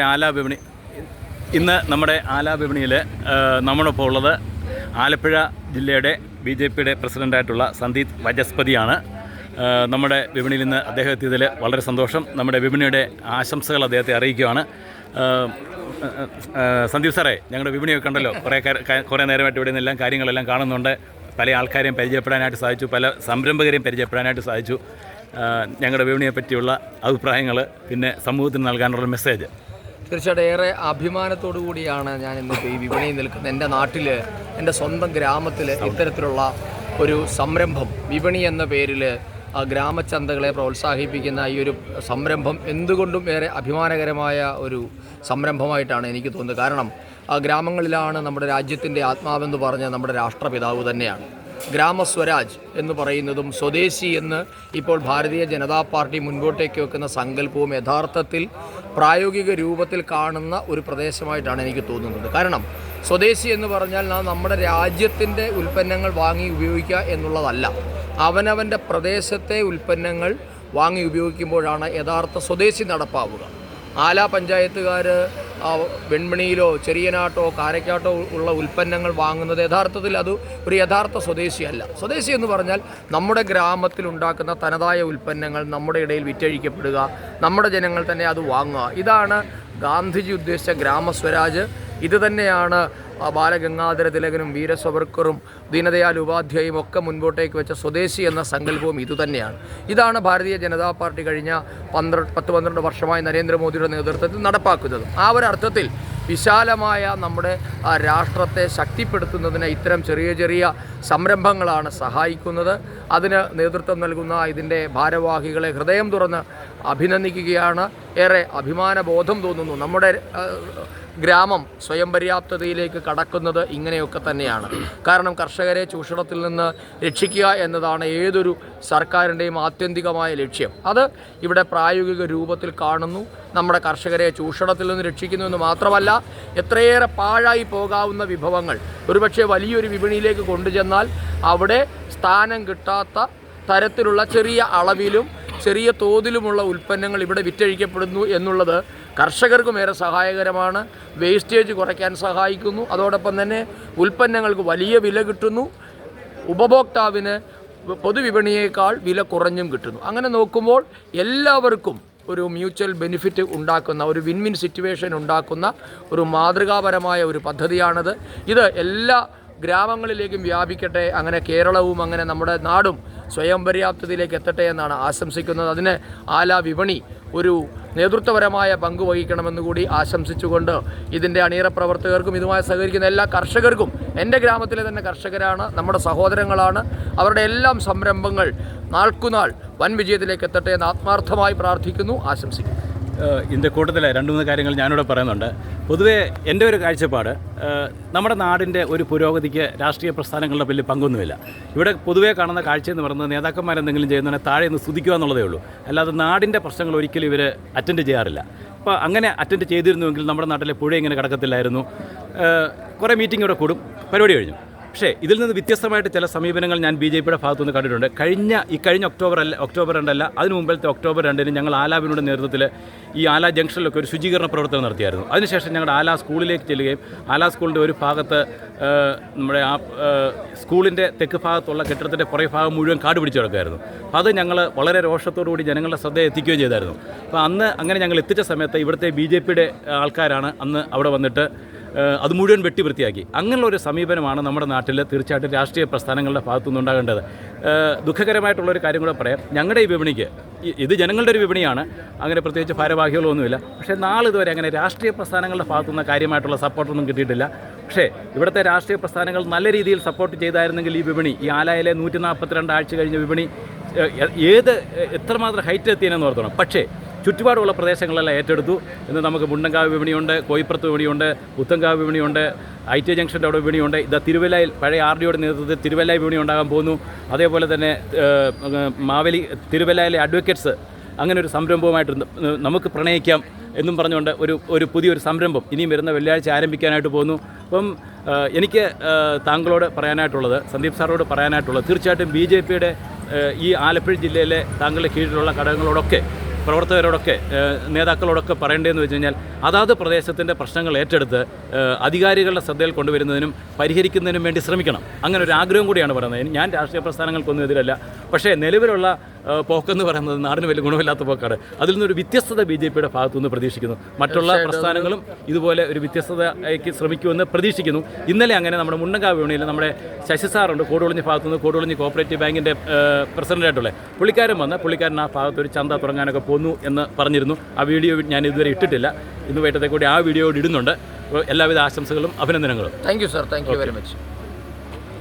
ആലാ വിപണി ഇന്ന് നമ്മുടെ ആലാ വിപണിയിൽ നമ്മളിപ്പോൾ ഉള്ളത് ആലപ്പുഴ ജില്ലയുടെ ബി ജെ പിയുടെ പ്രസിഡന്റായിട്ടുള്ള സന്ദീപ് വജസ്പതിയാണ്. നമ്മുടെ വിപണിയിൽ നിന്ന് അദ്ദേഹം എത്തിയതിൽ വളരെ സന്തോഷം. നമ്മുടെ വിപണിയുടെ ആശംസകൾ അദ്ദേഹത്തെ അറിയിക്കുകയാണ്. സന്ദീപ് സാറേ ഞങ്ങളുടെ വിപണിയൊക്കെ ഉണ്ടല്ലോ കുറേ കുറേ നേരമായിട്ട് ഇവിടെ നിന്നെല്ലാം കാര്യങ്ങളെല്ലാം കാണുന്നുണ്ട്. പല ആൾക്കാരെയും പരിചയപ്പെടാനായിട്ട് സാധിച്ചു. പല സംരംഭകരെയും പരിചയപ്പെടാനായിട്ട് സാധിച്ചു. ഞങ്ങളുടെ വിപണിയെ പറ്റിയുള്ള അഭിപ്രായങ്ങൾ പിന്നെ സമൂഹത്തിന് നൽകാനുള്ള മെസ്സേജ്. തീർച്ചയായിട്ടും ഏറെ അഭിമാനത്തോടു കൂടിയാണ് ഞാൻ ഇന്നിപ്പോൾ ഈ വിപണിയിൽ നിൽക്കുന്നത്. എന്റെ നാട്ടിൽ എന്റെ സ്വന്തം ഗ്രാമത്തിൽ ഇത്തരത്തിലുള്ള ഒരു സംരംഭം വിപണി എന്ന പേരിൽ ആ ഗ്രാമചന്തകളെ പ്രോത്സാഹിപ്പിക്കുന്ന ഈ ഒരു സംരംഭം എന്തുകൊണ്ടും ഏറെ അഭിമാനകരമായ ഒരു സംരംഭമായിട്ടാണ് എനിക്ക് തോന്നുന്നത്. കാരണം ഗ്രാമങ്ങളിലാണ് നമ്മുടെ രാജ്യത്തിന്റെ ആത്മാവെന്ന് പറഞ്ഞ നമ്മുടെ രാഷ്ട്രപിതാവ് തന്നെയാണ്. ഗ്രാമസ്വരാജ് എന്ന് പറയുന്നതും സ്വദേശി എന്ന് ഇപ്പോൾ ഭാരതീയ ജനതാ പാർട്ടി മുൻപോട്ടേക്ക് വെക്കുന്ന സങ്കല്പവും യഥാർത്ഥത്തിൽ പ്രായോഗിക രൂപത്തിൽ കാണുന്ന ഒരു പ്രദേശമായിട്ടാണ് എനിക്ക് തോന്നുന്നത്. കാരണം സ്വദേശി എന്ന് പറഞ്ഞാൽ നാം നമ്മുടെ രാജ്യത്തിന്റെ ഉൽപ്പന്നങ്ങൾ വാങ്ങി ഉപയോഗിക്കുക എന്നുള്ളതല്ല. അവനവന്റെ പ്രദേശത്തെ ഉൽപ്പന്നങ്ങൾ വാങ്ങി ഉപയോഗിക്കുമ്പോഴാണ് യഥാർത്ഥ സ്വദേശി നടപ്പാവുക. ആലാ പഞ്ചായത്തുകാർ വെൺമണിയിലോ ചെറിയനാട്ടോ കാരക്കാട്ടോ ഉള്ള ഉൽപ്പന്നങ്ങൾ വാങ്ങുന്നത് യഥാർത്ഥത്തിൽ അത് ഒരു യഥാർത്ഥ സ്വദേശിയല്ല. സ്വദേശി എന്ന് പറഞ്ഞാൽ നമ്മുടെ ഗ്രാമത്തിൽ ഉണ്ടാക്കുന്ന തനതായ ഉൽപ്പന്നങ്ങൾ നമ്മുടെ ഇടയിൽ വിറ്റഴിക്കപ്പെടുക നമ്മുടെ ജനങ്ങൾ തന്നെ അത് വാങ്ങുക. ഇതാണ് ഗാന്ധിജി ഉദ്ദേശിച്ച ഗ്രാമസ്വരാജ്. ഇത് തന്നെയാണ് ബാലഗംഗാധര തിലകനും വീരസവർക്കറും ദീനദയാൽ ഉപാധ്യായും ഒക്കെ മുൻപോട്ടേക്ക് വെച്ച സ്വദേശി എന്ന സങ്കല്പവും ഇതുതന്നെയാണ് ഇതാണ് ഭാരതീയ ജനതാ പാർട്ടി കഴിഞ്ഞ പന്ത്രണ്ട് പത്ത് പന്ത്രണ്ട് വർഷമായി നരേന്ദ്രമോദിയുടെ നേതൃത്വത്തിൽ നടപ്പാക്കുന്നത്. ആ ഒരു അർത്ഥത്തിൽ വിശാലമായ നമ്മുടെ രാഷ്ട്രത്തെ ശക്തിപ്പെടുത്തുന്നതിന് ഇത്തരം ചെറിയ ചെറിയ സംരംഭങ്ങളാണ് സഹായിക്കുന്നത്. അതിന് നേതൃത്വം നൽകുന്ന ഇതിന്റെ ഭാരവാഹികളെ ഹൃദയം തുറന്ന് അഭിനന്ദിക്കുകയാണ്. ഏറെ അഭിമാനബോധം തോന്നുന്നു. നമ്മുടെ ഗ്രാമം സ്വയം പര്യാപ്തതയിലേക്ക് കടക്കുന്നത് ഇങ്ങനെയൊക്കെ തന്നെയാണ്. കാരണം കർഷകരെ ചൂഷണത്തിൽ നിന്ന് രക്ഷിക്കുക എന്നതാണ് ഏതൊരു സർക്കാരിന്റെയും ആത്യന്തികമായ ലക്ഷ്യം. അത് ഇവിടെ പ്രായോഗിക രൂപത്തിൽ കാണുന്നു. നമ്മുടെ കർഷകരെ ചൂഷണത്തിൽ നിന്ന് രക്ഷിക്കുന്നു എന്ന് മാത്രമല്ല എത്രയേറെ പാഴായി പോകാവുന്ന വിഭവങ്ങൾ ഒരുപക്ഷെ വലിയൊരു വിപണിയിലേക്ക് കൊണ്ടുചെന്നാൽ അവിടെ സ്ഥാനം കിട്ടാത്ത തരത്തിലുള്ള ചെറിയ അളവിലും ചെറിയ തോതിലുമുള്ള ഉൽപ്പന്നങ്ങൾ ഇവിടെ വിറ്റഴിക്കപ്പെടുന്നു എന്നുള്ളത് കർഷകർക്കും ഏറെ സഹായകരമാണ്. വേസ്റ്റേജ് കുറയ്ക്കാൻ സഹായിക്കുന്നു. അതോടൊപ്പം തന്നെ ഉൽപ്പന്നങ്ങൾക്ക് വലിയ വില കിട്ടുന്നു. ഉപഭോക്താവിന് പൊതുവിപണിയേക്കാൾ വില കുറഞ്ഞും കിട്ടുന്നു. അങ്ങനെ നോക്കുമ്പോൾ എല്ലാവർക്കും ഒരു മ്യൂച്വൽ ബെനിഫിറ്റ് ഉണ്ടാക്കുന്ന ഒരു വിൻ വിൻ സിറ്റുവേഷൻ ഉണ്ടാക്കുന്ന ഒരു മാതൃകാപരമായ ഒരു പദ്ധതിയാണത്. ഇത് എല്ലാ ഗ്രാമങ്ങളിലേക്കും വ്യാപിക്കട്ടെ അങ്ങനെ കേരളവും അങ്ങനെ നമ്മുടെ നാടും സ്വയം പര്യാപ്തതയിലേക്ക് എത്തട്ടെ എന്നാണ് ആശംസിക്കുന്നത്. അതിന് ആല വിപണി ഒരു നേതൃത്വപരമായ പങ്ക് വഹിക്കണമെന്ന് കൂടി ആശംസിച്ചുകൊണ്ട് ഇതിന്റെ അണിയറ പ്രവർത്തകർക്കും ഇതുമായി സഹകരിക്കുന്ന എല്ലാ കർഷകർക്കും എന്റെ ഗ്രാമത്തിലെ തന്നെ കർഷകരാണ് നമ്മുടെ സഹോദരങ്ങളാണ് അവരുടെ എല്ലാം സംരംഭങ്ങൾ നാൾക്കുനാൾ വൻ വിജയത്തിലേക്ക് എത്തട്ടെ എന്ന് ആത്മാർത്ഥമായി പ്രാർത്ഥിക്കുന്നു ആശംസിക്കുന്നു. ഇതിന്റെ കൂട്ടത്തിൽ രണ്ട് മൂന്ന് കാര്യങ്ങൾ ഞാനിവിടെ പറയുന്നുണ്ട്. പൊതുവേ എന്റെ ഒരു കാഴ്ചപ്പാട് നമ്മുടെ നാടിന്റെ ഒരു പുരോഗതിക്ക് രാഷ്ട്രീയ പ്രസ്ഥാനങ്ങളുടെ വലിയ പങ്കൊന്നുമില്ല. ഇവിടെ പൊതുവേ കാണുന്ന കാഴ്ച എന്ന് പറയുന്നത് നേതാക്കന്മാർ എന്തെങ്കിലും ചെയ്യുന്നതിനെ താഴെ നിന്ന് സ്തുതിക്കുക എന്നുള്ളതേ ഉള്ളൂ. അല്ലാതെ നാടിന്റെ പ്രശ്നങ്ങൾ ഒരിക്കലും ഇവർ അറ്റൻഡ് ചെയ്യാറില്ല. അപ്പോൾ അങ്ങനെ അറ്റൻഡ് ചെയ്തിരുന്നുവെങ്കിൽ നമ്മുടെ നാട്ടിലെ പുഴ ഇങ്ങനെ കിടക്കത്തില്ലായിരുന്നു. കുറേ മീറ്റിംഗ് ഇവിടെ കൂടും. പരിപാടി കഴിഞ്ഞു. പക്ഷേ ഇതിൽ നിന്ന് വ്യത്യസ്തമായിട്ട് ചില സമീപനങ്ങൾ ഞാൻ ബി ജെ പിയുടെ ഭാഗത്തുനിന്ന് കണ്ടിട്ടുണ്ട്. കഴിഞ്ഞ ഈ കഴിഞ്ഞ ഒക്ടോബർ അല്ല ഒക്ടോബർ രണ്ടല്ല അതിന് മുമ്പിലത്തെ ഒക്ടോബർ രണ്ടിന് ഞങ്ങൾ ആലാബിനുടെ നേതൃത്വത്തിൽ ഈ ആല ജംഗ്ഷനിലൊക്കെ ഒരു ശുചീകരണ പ്രവർത്തനം നടത്തിയായിരുന്നു. അതിനുശേഷം ഞങ്ങളുടെ ആല സ്കൂളിലേക്ക് ചെല്ലുകയും ആല സ്കൂളിന്റെ ഒരു ഭാഗത്ത് നമ്മുടെ ആ സ്കൂളിന്റെ തെക്ക് ഭാഗത്തുള്ള കെട്ടിടത്തിന്റെ പുറകെ ഭാഗം മുഴുവൻ കാട് പിടിച്ചു കിടക്കുമായിരുന്നു. അത് ഞങ്ങൾ വളരെ കൂടി ജനങ്ങളുടെ ശ്രദ്ധ എത്തിക്കുകയും ചെയ്തായിരുന്നു. അപ്പോൾ അന്ന് അങ്ങനെ ഞങ്ങൾ എത്തിച്ച സമയത്ത് ഇവിടുത്തെ ബി ജെ പിയുടെ ആൾക്കാരാണ് അന്ന് അവിടെ വന്നിട്ട് അത് മുഴുവൻ വെട്ടി വൃത്തിയാക്കി. അങ്ങനെയുള്ള ഒരു സമീപനമാണ് നമ്മുടെ നാട്ടിൽ തീർച്ചയായിട്ടും രാഷ്ട്രീയ പ്രസ്ഥാനങ്ങളുടെ ഭാഗത്തുനിന്ന് ഉണ്ടാകേണ്ടത് ദുഃഖകരമായിട്ടുള്ള ഒരു കാര്യം കൂടെ പറയാം. ഞങ്ങളുടെ ഈ വിപണിക്ക് ഇത് ജനങ്ങളുടെ ഒരു വിപണിയാണ്. അങ്ങനെ പ്രത്യേകിച്ച് ഭാരവാഹികളൊന്നുമില്ല. പക്ഷേ നാളിതുവരെ അങ്ങനെ രാഷ്ട്രീയ പ്രസ്ഥാനങ്ങളുടെ ഭാഗത്തുനിന്ന് കാര്യമായിട്ടുള്ള സപ്പോർട്ടൊന്നും കിട്ടിയിട്ടില്ല. പക്ഷേ ഇവിടുത്തെ രാഷ്ട്രീയ പ്രസ്ഥാനങ്ങൾ നല്ല രീതിയിൽ സപ്പോർട്ട് ചെയ്തായിരുന്നെങ്കിൽ ഈ വിപണി ഈ ആലായിലെ നൂറ്റി നാൽപ്പത്തിരണ്ട് ആഴ്ച കഴിഞ്ഞ വിപണി ഏത് എത്രമാത്രം ഹൈറ്റ് എത്തിയെന്ന് ഓർത്തണം. പക്ഷേ ചുറ്റുപാടുള്ള പ്രദേശങ്ങളെല്ലാം ഏറ്റെടുത്തു. ഇന്ന് നമുക്ക് മുണ്ടങ്കാവ് വിപണിയുണ്ട് കോയിപ്പുറത്ത് വിപണിയുണ്ട് പുത്തങ്കാവ് വിപണിയുണ്ട് ഐ ടി ജംഗ്ഷന്റെ അവിടെ വിപണിയുണ്ട്. ഇത് തിരുവല്ലയിൽ പഴയ ആർ ഡിയുടെ നേതൃത്വത്തിൽ തിരുവല്ല വിപണി ഉണ്ടാകാൻ പോകുന്നു. അതേപോലെ തന്നെ മാവലി തിരുവല്ലയിലെ അഡ്വക്കേറ്റ്സ് അങ്ങനെ ഒരു സംരംഭവുമായിട്ട് നമുക്ക് പ്രണയിക്കാം എന്നും പറഞ്ഞുകൊണ്ട് ഒരു ഒരു പുതിയൊരു സംരംഭം ഇനിയും വരുന്ന വെള്ളിയാഴ്ച ആരംഭിക്കാനായിട്ട് പോകുന്നു. അപ്പം എനിക്ക് താങ്കളോട് പറയാനായിട്ടുള്ളത് സന്ദീപ് സാറോട് പറയാനായിട്ടുള്ളത് തീർച്ചയായിട്ടും ബി ജെ പിയുടെ ഈ ആലപ്പുഴ ജില്ലയിലെ താങ്കളുടെ കീഴിലുള്ള ഘടകങ്ങളോടൊക്കെ പ്രവർത്തകരോടൊക്കെ നേതാക്കളോടൊക്കെ പറയേണ്ടതെന്ന് വെച്ച് കഴിഞ്ഞാൽ അതാത് പ്രദേശത്തിന്റെ പ്രശ്നങ്ങൾ ഏറ്റെടുത്ത് അധികാരികളുടെ ശ്രദ്ധയിൽ കൊണ്ടുവരുന്നതിനും പരിഹരിക്കുന്നതിനും വേണ്ടി ശ്രമിക്കണം. അങ്ങനെ ഒരു ആഗ്രഹം കൂടിയാണ് പറയുന്നത്. ഞാൻ രാഷ്ട്രീയ പ്രസ്ഥാനങ്ങൾക്കൊന്നും എതിരല്ല. പക്ഷേ നിലവിലുള്ള പോക്കെന്ന് പറയുന്നത് നാടിന് വലിയ ഗുണമില്ലാത്ത പോക്കാണ്. അതിൽ നിന്നൊരു വ്യത്യസ്തത ബി ജെ പിയുടെ ഭാഗത്തുനിന്ന് പ്രതീക്ഷിക്കുന്നു. മറ്റുള്ള പ്രസ്ഥാനങ്ങളും ഇതുപോലെ ഒരു വ്യത്യസ്തതയ്ക്ക് ശ്രമിക്കുമെന്ന് പ്രതീക്ഷിക്കുന്നു. ഇന്നലെ അങ്ങനെ നമ്മുടെ മുണ്ടങ്കാവ് യൂണിയനിൽ നമ്മുടെ ശശി സാറുണ്ട് കോടുകുളഞ്ഞി ഭാഗത്തുനിന്ന് കോടുകുളഞ്ഞി കോപ്പറേറ്റീവ് ബാങ്കിന്റെ പ്രസിഡന്റായിട്ടുള്ള പുള്ളിക്കാരൻ വന്ന് പുള്ളിക്കാരൻ ആ ഭാഗത്ത് ഒരു ചന്ത തുടങ്ങാനൊക്കെ പോന്നു എന്ന് പറഞ്ഞിരുന്നു. ആ വീഡിയോ ഞാൻ ഇതുവരെ ഇട്ടിട്ടില്ല. ഇന്ന് വൈകിട്ടത്തെ കൂടി ആ വീഡിയോ ഇടുന്നുണ്ട്. എല്ലാവിധ ആശംസകളും അഭിനന്ദനങ്ങളും. Thank you sir. Thank you very much.